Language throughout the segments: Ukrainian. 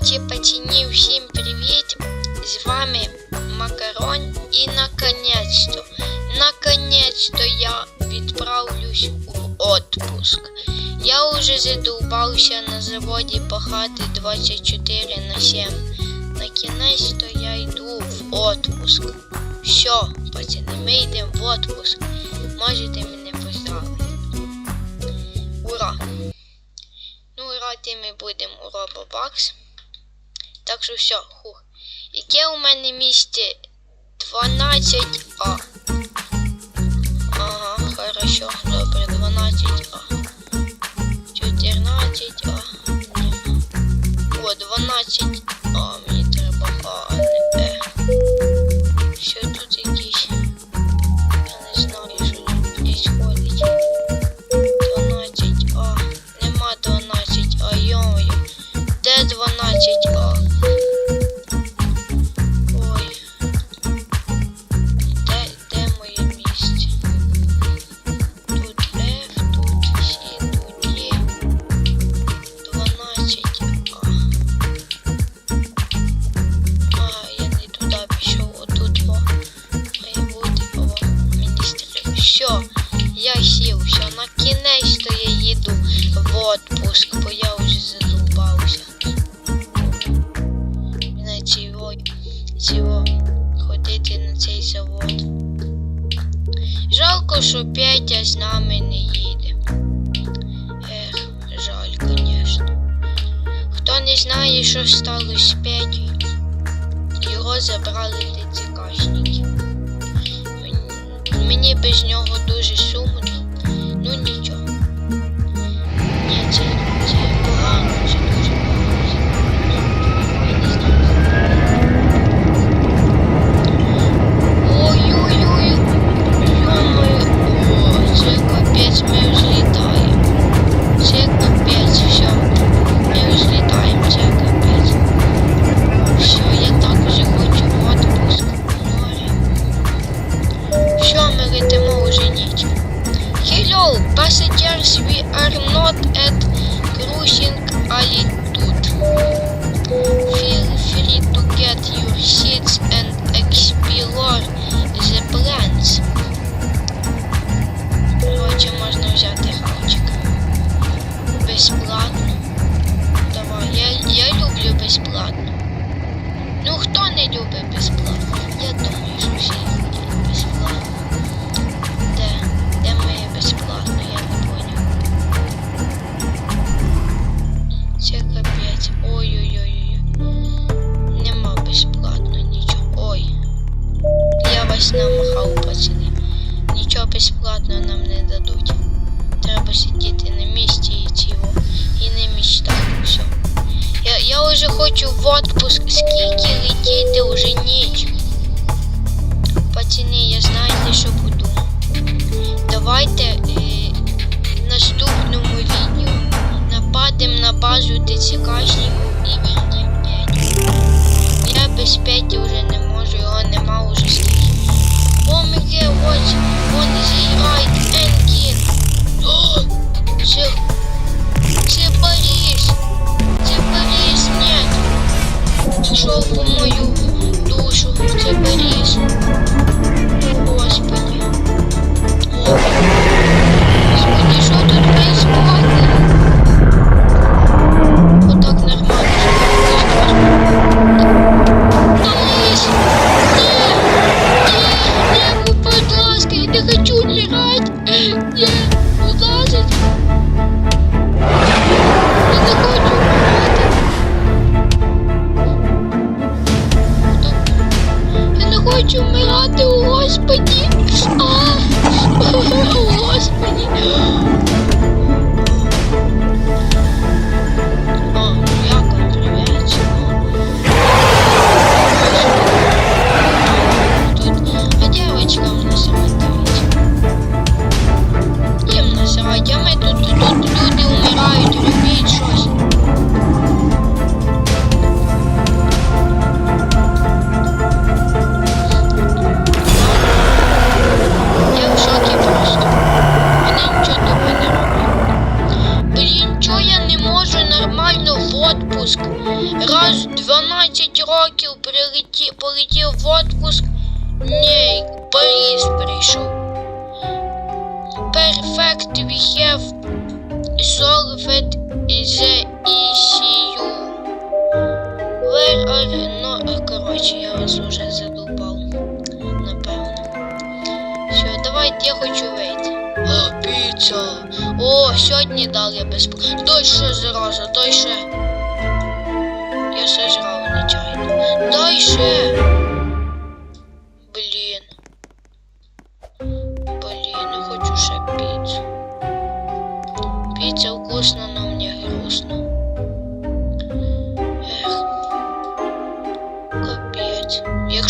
Коротше, пацані, всім привіт! З вами Макарон і наконець-то, наконець-то я відправлюсь в отпуск. Я уже задовбався на заводі пахати 24 на 7. Накінець-то я йду в отпуск. Все, пацани, ми йдемо в отпуск. Можете мене поздравити. Ура! Ну, грати ми будемо у Робобакс. Так що все, хух. Яке у мене місце 12А. Ага, хорошо, добре, 12А. 14А. Ні. О, 12А, Жалко, що Петя з нами не їде. Ех, жаль, звісно. Хто не знає, що сталося з Петю, його забрали. Мені- Мені без нього дуже сумно. Ну нічого. Я, вже хочу в отпуск. Скільки летіти уже ніч. Пацани, я знаєте, що подумав. Давайте е, наступному відео нападемо на базу ТЦКшників і вернемо Петю. Я без Петі вже не можу, його нема уже скільки. О, Міге, ось, вони зіграють Енкін. Це, це Борис. У мою душу. Це Борис. Господи. Господи, що тут происходит?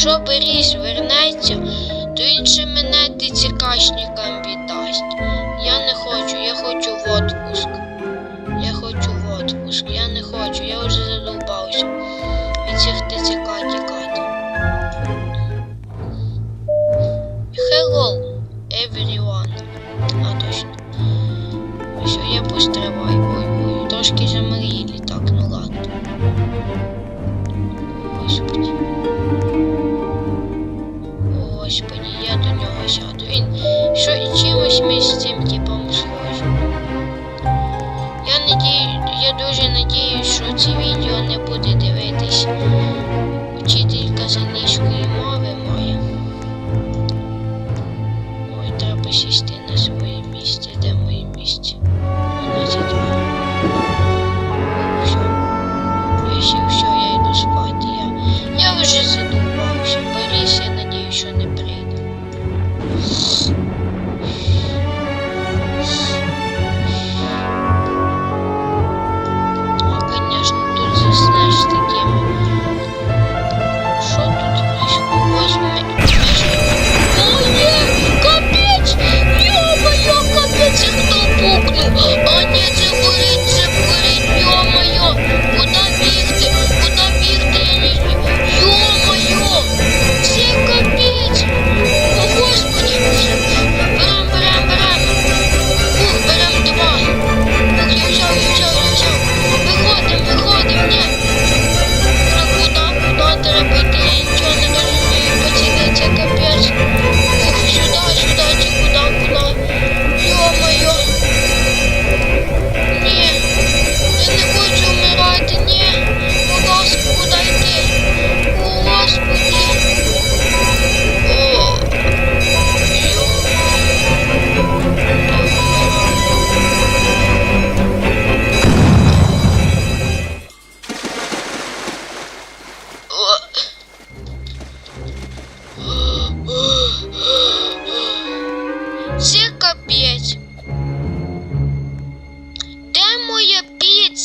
Якщо Беріс вернеться, то інше мене ти дицікашникам віддасть. Вчителька за ніжкою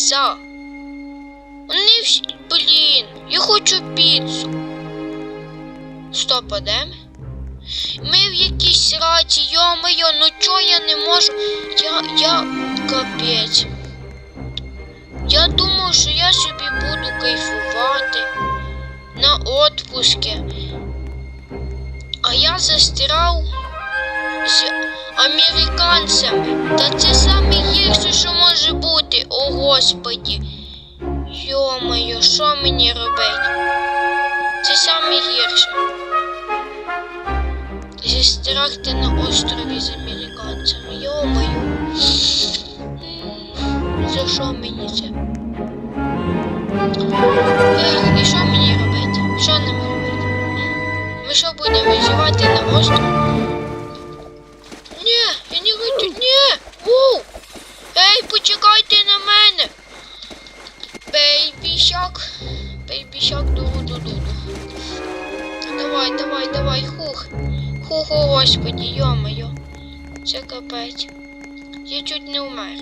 піца. Вони всі, блін, я хочу піцу. Стоп, а де? Ми в якійсь раті, йо-моє, ну чого я не можу? Я, я капець. Я думаю, що я собі буду кайфувати на отпуске. А я застирав американцями. Та це саме гірше, що може бути, о господі. Йомаю, що мені робити? Це саме гірше. Зі страхти на острові з американцями. Йомаю. За що мені це? Ей, і що мені робити? Що нам робити? Ми що будемо виживати на острові? капець. Я чуть не вмер.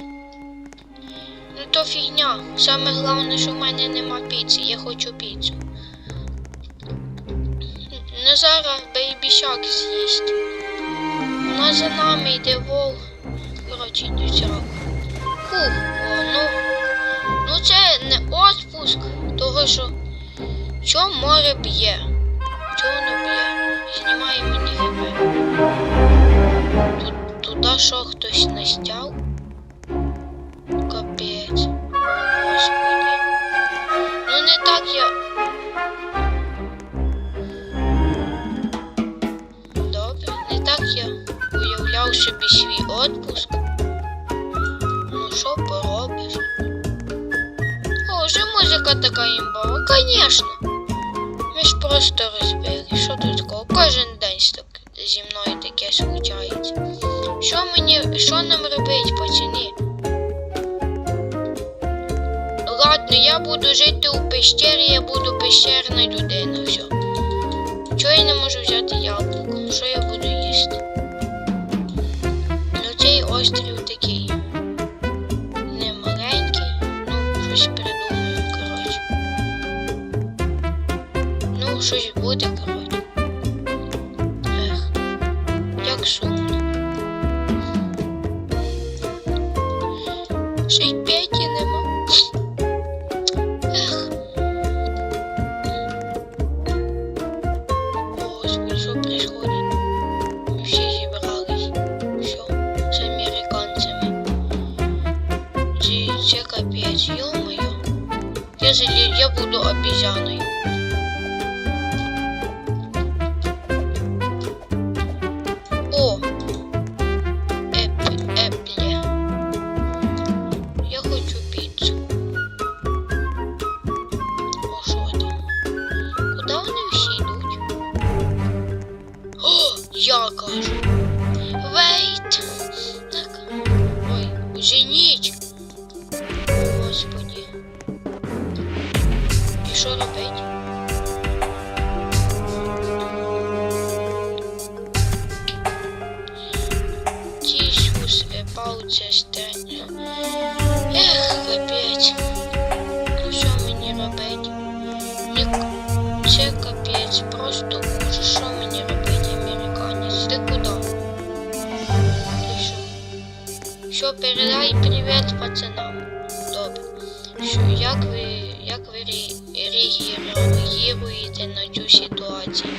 Ну то фігня. Саме головне, що в мене нема піци, я хочу піцу. Не зараз бейбішак з'їсть. Вона за нами йде вол. Коротше, йдуть сраку. Фух, о, ну. Ну це не отпуск, того що що море б'є. Чого воно б'є? Знімає мені гіпер. Хорошо, хтось настяв. Капець. Господи. Ну не так я. Добре, не так я уявляв собі свій отпуск. Ну що поробиш? О, вже музика така імбова, звісно. Ми ж просто розбили. Що тут такого? Кожен день з. зі мною таке случається. Що мені, що нам робить, пацани? Ладно, я буду жити у пещері, я буду пещерна людина все. Чого я не можу взяти яблуком, Що я буду їсти? Ну цей острів такий. регіону є вийти на цю ситуацію.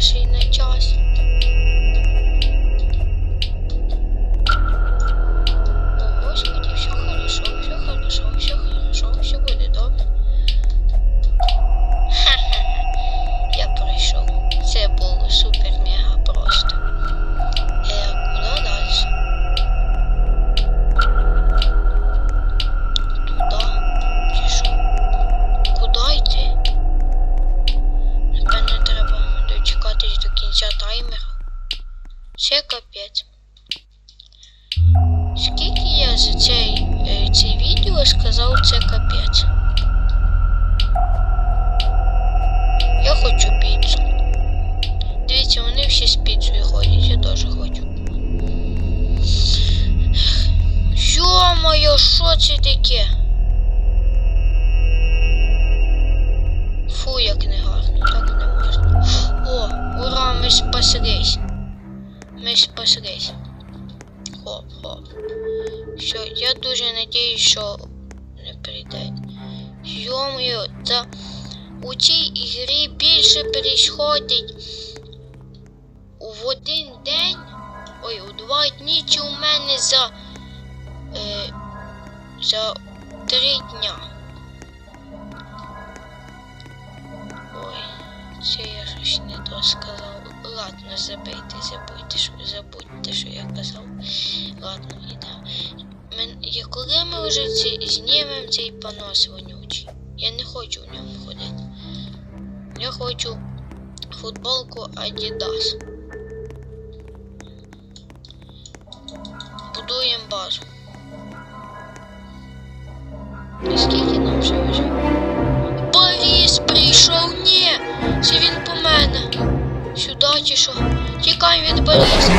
ще й на час. Шо це таке? Фу, як не негарно, так не можна. О, ура, ми спаслись. Ми спаслись. Хоп, хоп. Все, я дуже надіюсь, що не прийде. Йомою, та у цій ігрі більше переходить в один день. Ой, у два дні чи у мене за... Е, за три дня. Ой, це я щось не то сказав. Ладно, забийте, забудьте, що, забудьте, що я казав. Ладно, і коли ми вже ці, знімемо цей понос вонючий? Я не хочу в ньому ходити. Я хочу футболку Adidas. Будуємо базу. І нам вже вже? Борис прийшов, ні! Це він по мене. Сюди чи що? Тікаємо від Бориса.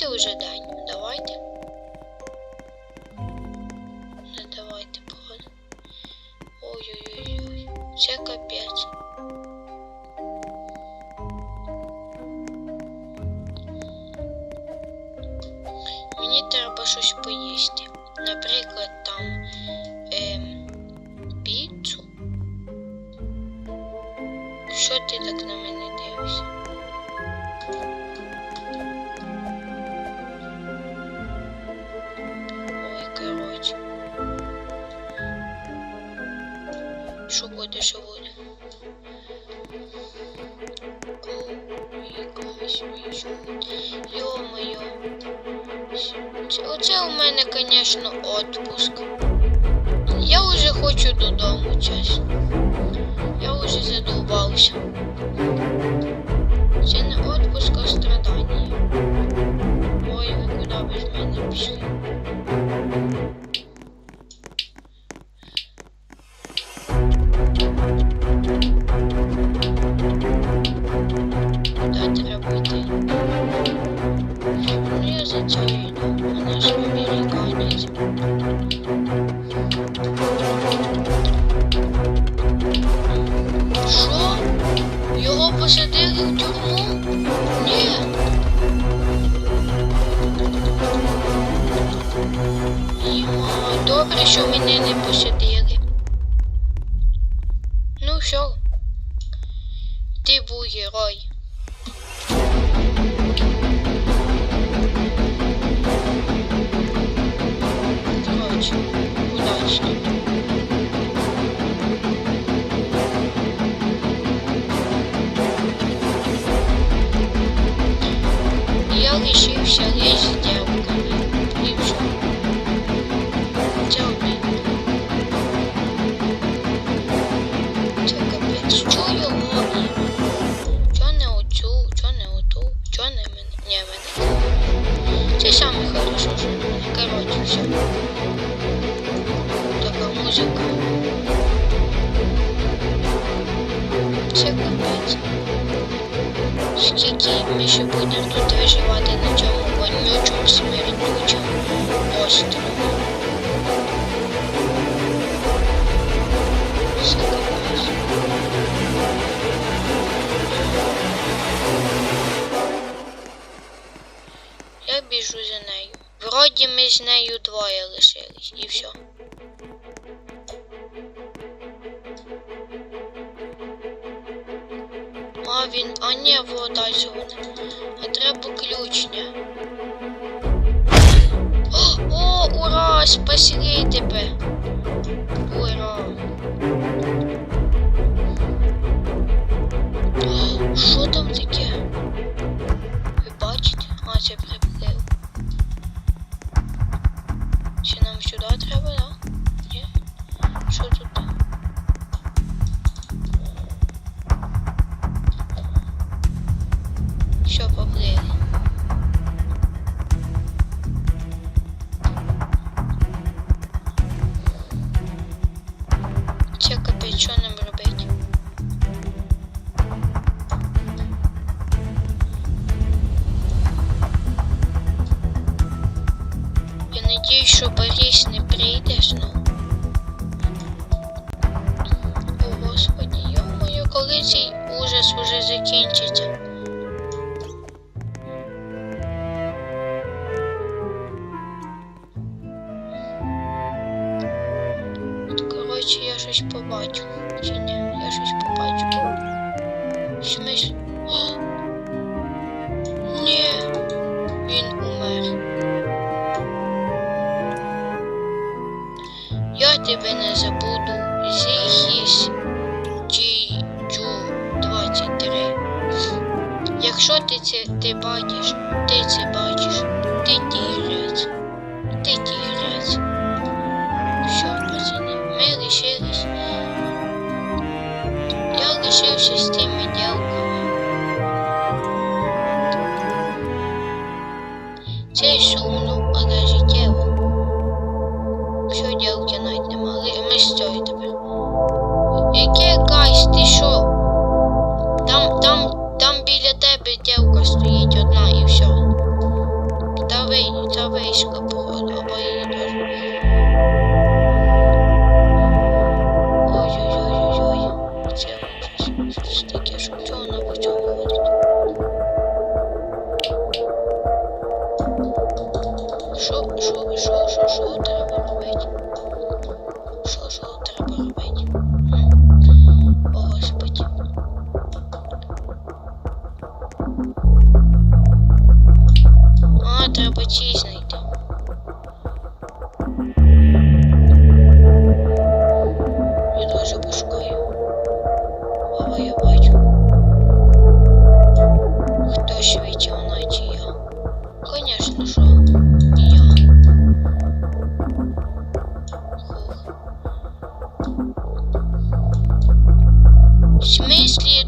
Давайте уже день. Давайте. Не давайте, походу. Ой-ой-ой. Це капець. Мені треба щось задовбався. Це не отпуск, а страдання. Ой, ви куди без мене пішли? просто. Я біжу за нею. Вроді ми з нею двоє лишились і все. А він, а ні, вода сьогодні. А треба ключня. Ура, спасли тебе. Ура. Що там таке? Ви бачите? А, це приплив. Чи нам сюди треба, да? Ні? Що тут? В о Ні, він умер. Я тебе не забуду. Зіхіс Джі Джу 23. Якщо ти це ти бачиш. Myśli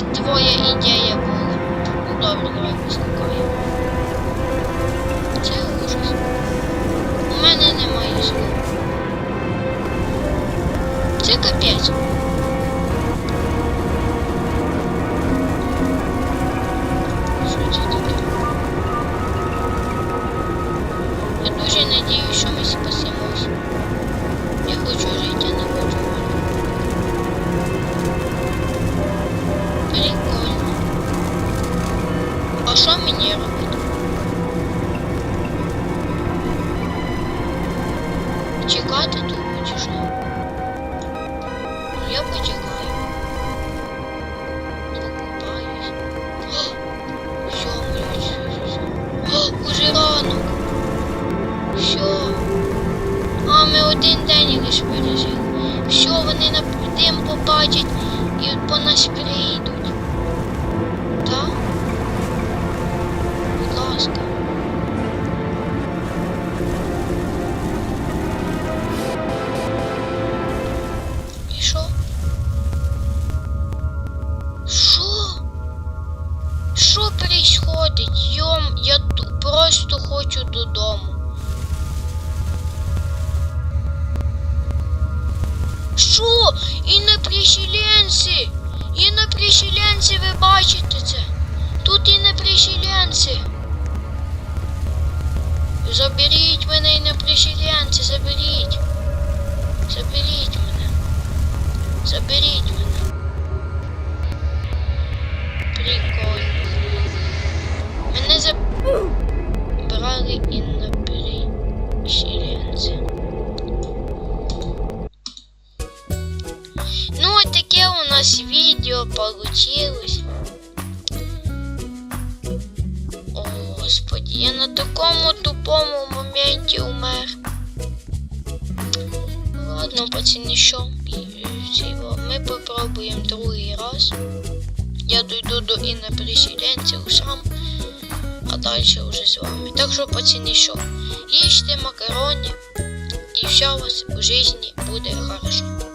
це твоя ідея була. Ну добре, давай послухаємо. Це ужас. У мене немає слів. Це капець. Я дуже надію, що ми спасемося. Я хочу жити на мені. Чекати тут будеш? Ну, я почекаю. Покупаюсь. Все, все, все. Уже ранок. Все. А ми один день лише пережили. Все, вони на дим побачать і по нас приїдуть. Заберіть. Заберіть мене. Заберіть мене. До інопришеленців сам, а далі вже з вами. Так що, пацани, що? Їжте макарони, і все у вас у житті буде хорошо.